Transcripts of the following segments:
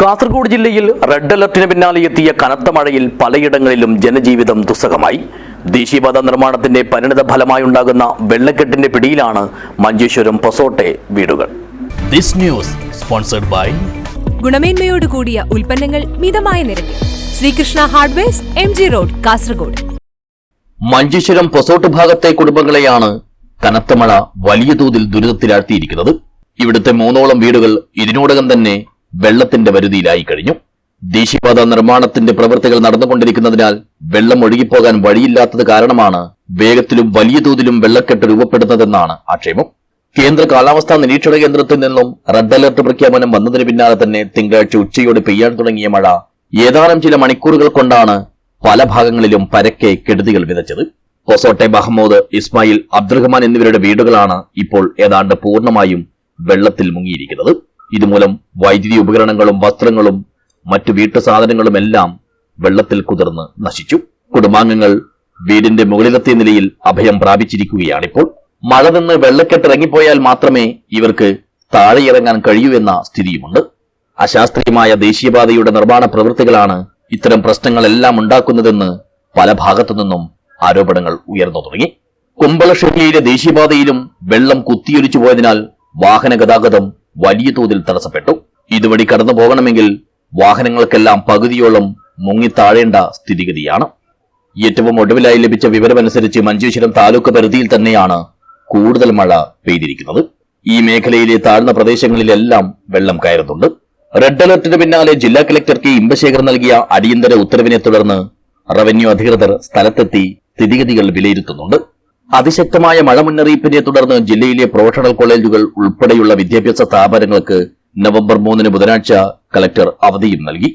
കാസർഗോഡ് ജില്ലയിൽ റെഡ് അലർട്ടിന് പിന്നാലെ എത്തിയ കനത്ത മഴയിൽ പലയിടങ്ങളിലും ജനജീവിതം ദുസ്സഹമായി. ദേശീയപാത നിർമ്മാണത്തിന്റെ പരിണിത ഫലമായുണ്ടാകുന്ന വെള്ളക്കെട്ടിന്റെ പിടിയിലാണ് മഞ്ചേശ്വരം പൊസോട്ടെ വീടുകൾ. ദിസ് ന്യൂസ് സ്പോൺസർഡ് ബൈ ഗുണമേന്മയോട് കൂടിയ ഉൽപ്പന്നങ്ങൾ മിതമായ നിരക്കിൽ. Sreekrishna hardwares M G road Kasaragod. Manjeshwaram Posot ഭാഗത്തെ കുടുംബങ്ങളെയാണ് കനത്ത മഴ വലിയ തോതിൽ ദുരിതത്തിലാഴ്ത്തിയിരിക്കുന്നത്. ഇവിടുത്തെ മൂന്നോളം വീടുകൾ ഇതിനോടകം തന്നെ വെള്ളത്തിന്റെ വരുതിയിലായി കഴിഞ്ഞു. ദേശീയപാത നിർമ്മാണത്തിന്റെ പ്രവൃത്തികൾ നടന്നുകൊണ്ടിരിക്കുന്നതിനാൽ വെള്ളം ഒഴുകിപ്പോകാൻ വഴിയില്ലാത്തത് കാരണമാണ് വേഗത്തിലും വലിയ തോതിലും വെള്ളക്കെട്ട് രൂപപ്പെടുന്നതെന്നാണ് ആക്ഷേപം. കേന്ദ്ര കാലാവസ്ഥാ നിരീക്ഷണ കേന്ദ്രത്തിൽ നിന്നും റെഡ് അലർട്ട് പ്രഖ്യാപനം വന്നതിന് പിന്നാലെ തന്നെ തിങ്കളാഴ്ച ഉച്ചയോടെ പെയ്യാൻ തുടങ്ങിയ മഴ ഏതാനും ചില മണിക്കൂറുകൾ കൊണ്ടാണ് പല ഭാഗങ്ങളിലും പരക്കെ കെടുതികൾ വിതച്ചത്. കൊസോട്ടെ മഹമ്മൂദ് ഇസ്മായിൽ അബ്ദുറഹ്മാൻ എന്നിവരുടെ വീടുകളാണ് ഇപ്പോൾ ഏതാണ്ട് പൂർണമായും വെള്ളത്തിൽ മുങ്ങിയിരിക്കുന്നത്. ഇതുമൂലം വൈദ്യുതി ഉപകരണങ്ങളും വസ്ത്രങ്ങളും മറ്റു വീട്ടു സാധനങ്ങളും എല്ലാം വെള്ളത്തിൽ കുതിർന്ന് നശിച്ചു. കുടുംബാംഗങ്ങൾ വീടിന്റെ മുകളിലത്തെ നിലയിൽ അഭയം പ്രാപിച്ചിരിക്കുകയാണിപ്പോൾ. മഴ നിന്ന് വെള്ളക്കെട്ട് ഇറങ്ങിപ്പോയാൽ മാത്രമേ ഇവർക്ക് താഴെ ഇറങ്ങാൻ കഴിയൂ എന്ന സ്ഥിതിയുമുണ്ട്. അശാസ്ത്രീയമായ ദേശീയപാതയുടെ നിർമ്മാണ പ്രവൃത്തികളാണ് ഇത്തരം പ്രശ്നങ്ങളെല്ലാം ഉണ്ടാക്കുന്നതെന്ന് പല ഭാഗത്തു നിന്നും ആരോപണങ്ങൾ ഉയർന്നു തുടങ്ങി. കുമ്പളശ്ശേരിയിലെ ദേശീയപാതയിലും വെള്ളം കുത്തിയൊലിച്ചു പോയതിനാൽ വാഹന ഗതാഗതം വലിയ തോതിൽ തടസ്സപ്പെട്ടു. ഇതുവഴി കടന്നു പോകണമെങ്കിൽ വാഹനങ്ങൾക്കെല്ലാം പകുതിയോളം മുങ്ങിത്താഴേണ്ട സ്ഥിതിഗതിയാണ്. ഏറ്റവും ഒടുവിലായി ലഭിച്ച വിവരമനുസരിച്ച് മഞ്ചേശ്വരം താലൂക്ക് പരിധിയിൽ തന്നെയാണ് കൂടുതൽ മഴ പെയ്തിരിക്കുന്നത്. ഈ മേഖലയിലെ താഴ്ന്ന പ്രദേശങ്ങളിലെല്ലാം വെള്ളം കയറുന്നുണ്ട്. റെഡ് അലർട്ടിന് പിന്നാലെ ജില്ലാ കളക്ടർക്ക് ഇമ്പശേഖർ നൽകിയ അടിയന്തര ഉത്തരവിനെ തുടർന്ന് റവന്യൂ അധികൃതർ സ്ഥലത്തെത്തി സ്ഥിതിഗതികൾ വിലയിരുത്തുന്നുണ്ട്. അതിശക്തമായ മഴ മുന്നറിയിപ്പിനെ തുടർന്ന് ജില്ലയിലെ പ്രൊഫഷണൽ കോളേജുകൾ ഉൾപ്പെടെയുള്ള വിദ്യാഭ്യാസ സ്ഥാപനങ്ങൾക്ക് നവംബർ മൂന്നിന് ബുധനാഴ്ച കളക്ടർ അവധിയും നൽകി.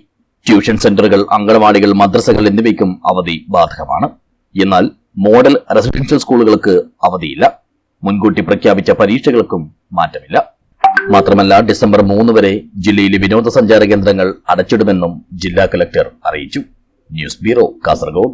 ട്യൂഷൻ സെന്ററുകൾ അങ്കണവാടികൾ മദ്രസകൾ എന്നിവയ്ക്കും അവധി ബാധകമാണ്. എന്നാൽ മോഡൽ റെസിഡൻഷ്യൽ സ്കൂളുകൾക്ക് അവധിയില്ല. മുൻകൂട്ടി പ്രഖ്യാപിച്ച പരീക്ഷകൾക്കും മാറ്റമില്ല. മാത്രമല്ല ഡിസംബർ മൂന്ന് വരെ ജില്ലയിലെ വിനോദസഞ്ചാര കേന്ദ്രങ്ങൾ അടച്ചിടുമെന്നും ജില്ലാ കലക്ടർ അറിയിച്ചു. News bureau Kasaragod.